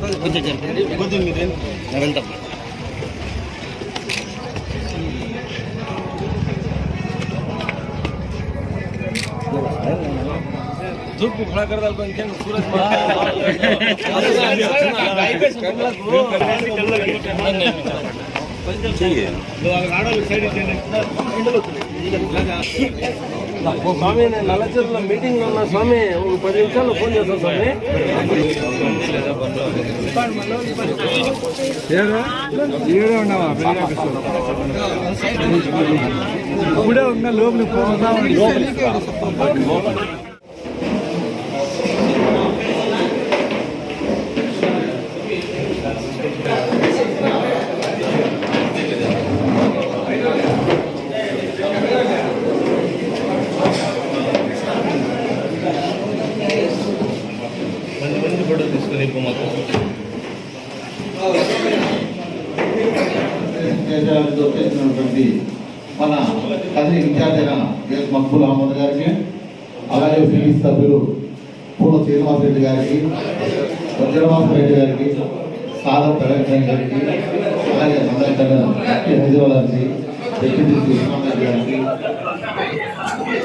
కొంచెం చెప్పండి కొద్దిగా మీరు వెళ్తాం ದುಡ್ಡು ಸೂರಜ್ ಆಡೋದು ಸೈಡ್ ಇದೆ స్వామి నేను నల్లచెరులో మీటింగ్ ఉన్నా. స్వామి ఒక పది నిమిషాలు ఫోన్ చేస్తాను స్వామి. ఇప్పుడే ఉన్నా లోపల పోతా దేశాలతో చేసినటువంటి మన కదిరి విద్యార్థి ఎస్ మక్బుల్ అహ్మద్ గారికి అలాగే ఫీల్డ్ సభ్యులు పూల శ్రీనివాస్ రెడ్డి గారికి వజ్రవాస రెడ్డి గారికి సాదర్ ప్రవేశం గారికి అలాగే నందకర్ హైదరాబాద్ గారికి డిప్యూటీ కృష్ణారెడ్డి గారికి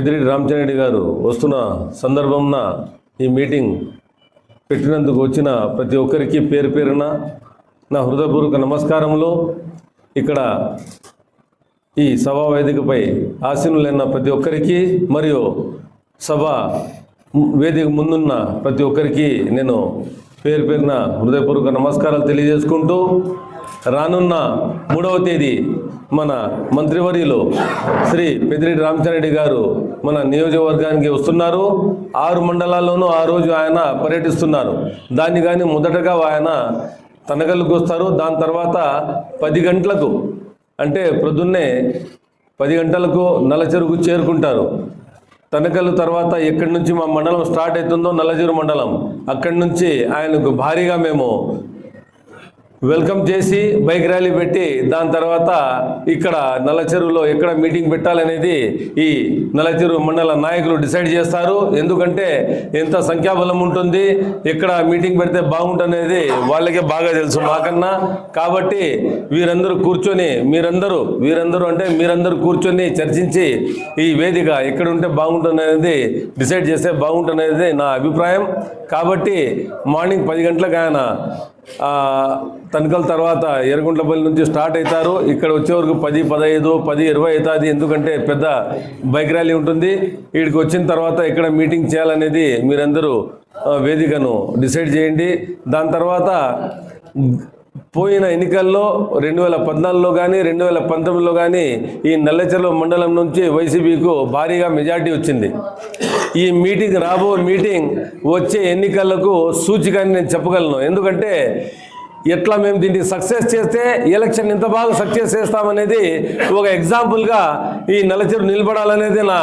పెద్దిరెడ్డి రామచంద్రెడ్డి గారు వస్తున్న సందర్భంన ఈ మీటింగ్ పెట్టినందుకు వచ్చిన ప్రతి ఒక్కరికి పేరు పేరున నా హృదయపూర్వక నమస్కారములు. ఇక్కడ ఈ సభా వేదికపై ఆసీనులైన ప్రతి ఒక్కరికి మరియు సభ వేదిక ముందున్న ప్రతి ఒక్కరికి నేను పేరు పేరున హృదయపూర్వక నమస్కారాలు తెలియజేసుకుంటూ రానున్న మూడవ తేదీ మన మంత్రివర్యులు శ్రీ పెద్దిరెడ్డి రామచారెడ్డి గారు మన నియోజకవర్గానికి వస్తున్నారు. ఆరు మండలాల్లోనూ ఆ రోజు ఆయన పర్యటిస్తున్నారు. దాన్ని కానీ మొదటగా ఆయన తనగల్లుకు వస్తారు. దాని తర్వాత పది గంటలకు అంటే ప్రొద్దున్నే పది గంటలకు నలచెరుకు చేరుకుంటారు. తనకలు తర్వాత ఎక్కడి నుంచి మా మండలం స్టార్ట్ అవుతుందో నల్లచెరు మండలం. అక్కడి నుంచి ఆయనకు భారీగా మేము వెల్కమ్ చేసి బైక్ ర్యాలీ పెట్టి దాని తర్వాత ఇక్కడ నల్లచెరువులో ఎక్కడ మీటింగ్ పెట్టాలనేది ఈ నల్లచెరువు మండల నాయకులు డిసైడ్ చేస్తారు. ఎందుకంటే ఎంత సంఖ్యాబలం ఉంటుంది ఎక్కడ మీటింగ్ పెడితే బాగుంటుందనేది వాళ్ళకే బాగా తెలుసు మాకన్నా. కాబట్టి వీరందరూ కూర్చొని మీరందరూ వీరందరూ అంటే మీరందరూ కూర్చొని చర్చించి ఈ వేదిక ఎక్కడ ఉంటే బాగుంటుందనేది డిసైడ్ చేస్తే బాగుంటుందనేది నా అభిప్రాయం. కాబట్టి మార్నింగ్ పది గంటలకు ఆయన తణుకల తర్వాత ఎర్రగుంట్లపల్లి నుంచి స్టార్ట్ అవుతారు. ఇక్కడ వచ్చే వరకు పది పదహైదు పది ఇరవై అవుతుంది. ఎందుకంటే పెద్ద బైక్ ర్యాలీ ఉంటుంది. వీడికి వచ్చిన తర్వాత ఇక్కడ మీటింగ్ చేయాలనేది మీరందరూ వేదికను డిసైడ్ చేయండి. దాని తర్వాత పోయిన ఎన్నికల్లో రెండు వేల పద్నాలుగులో కానీ రెండు వేల పంతొమ్మిదిలో కానీ ఈ నల్లచెర్ల మండలం నుంచి వైసీపీకు భారీగా మెజార్టీ వచ్చింది. ఈ మీటింగ్ రాబో మీటింగ్ వచ్చే ఎన్నికలకు సూచిక అని నేను చెప్పగలను. ఎందుకంటే ఎట్లా మేము దీన్ని సక్సెస్ చేస్తే ఎలక్షన్ ఎంత బాగా సక్సెస్ చేస్తామనేది ఒక ఎగ్జాంపుల్గా ఈ నల్లచెరు నిలబడాలనేది నా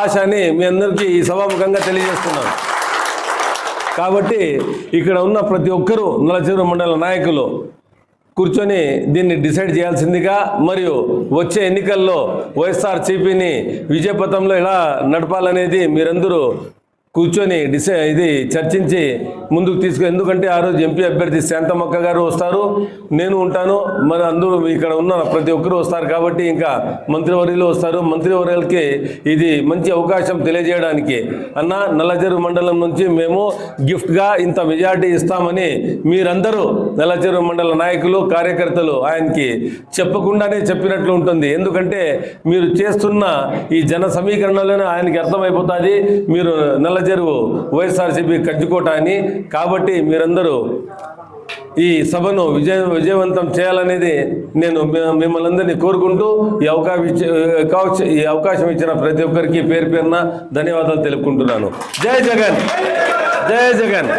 ఆశ అని మీ అందరికీ ఈ సభాముఖంగా తెలియజేస్తున్నాను. కాబట్టి ఇక్కడ ఉన్న ప్రతి ఒక్కరూ నల్లచెరు మండల నాయకులు కూర్చొని దీన్ని డిసైడ్ చేయాల్సిందిగా మరియు వచ్చే ఎన్నికల్లో వైఎస్ఆర్ సిపిని విజయపథంలో ఎలా నడపాలనేది మీరందరూ కూర్చొని డిసై ఇది చర్చించి ముందుకు తీసుకు ఎందుకంటే ఆ రోజు ఎంపీ అభ్యర్థి శాంతమక్క గారు వస్తారు. నేను ఉంటాను. మరి అందరూ ఇక్కడ ఉన్న ప్రతి ఒక్కరు వస్తారు కాబట్టి ఇంకా మంత్రివర్యులు వస్తారు. మంత్రివర్యులకి ఇది మంచి అవకాశం తెలియజేయడానికి. అన్న నల్లచెరువు మండలం నుంచి మేము గిఫ్ట్గా ఇంత మెజార్టీ ఇస్తామని మీరందరూ నల్లచెరువు మండల నాయకులు కార్యకర్తలు ఆయనకి చెప్పకుండానే చెప్పినట్లు ఉంటుంది. ఎందుకంటే మీరు చేస్తున్న ఈ జన సమీకరణలోనే ఆయనకి అర్థమైపోతుంది. మీరు నల్ల చెరువు వైఎస్ఆర్సీపీ కంచుకోట అని. కాబట్టి మీరందరూ ఈ సభను విజయ విజయవంతం చేయాలనేది నేను మిమ్మల్ని అందరినీ కోరుకుంటూ ఈ అవకాశం ఈ అవకాశం ఇచ్చిన ప్రతి ఒక్కరికి పేరు పేరున ధన్యవాదాలు తెలుపుకుంటున్నాను. జై జగన్! జై జగన్!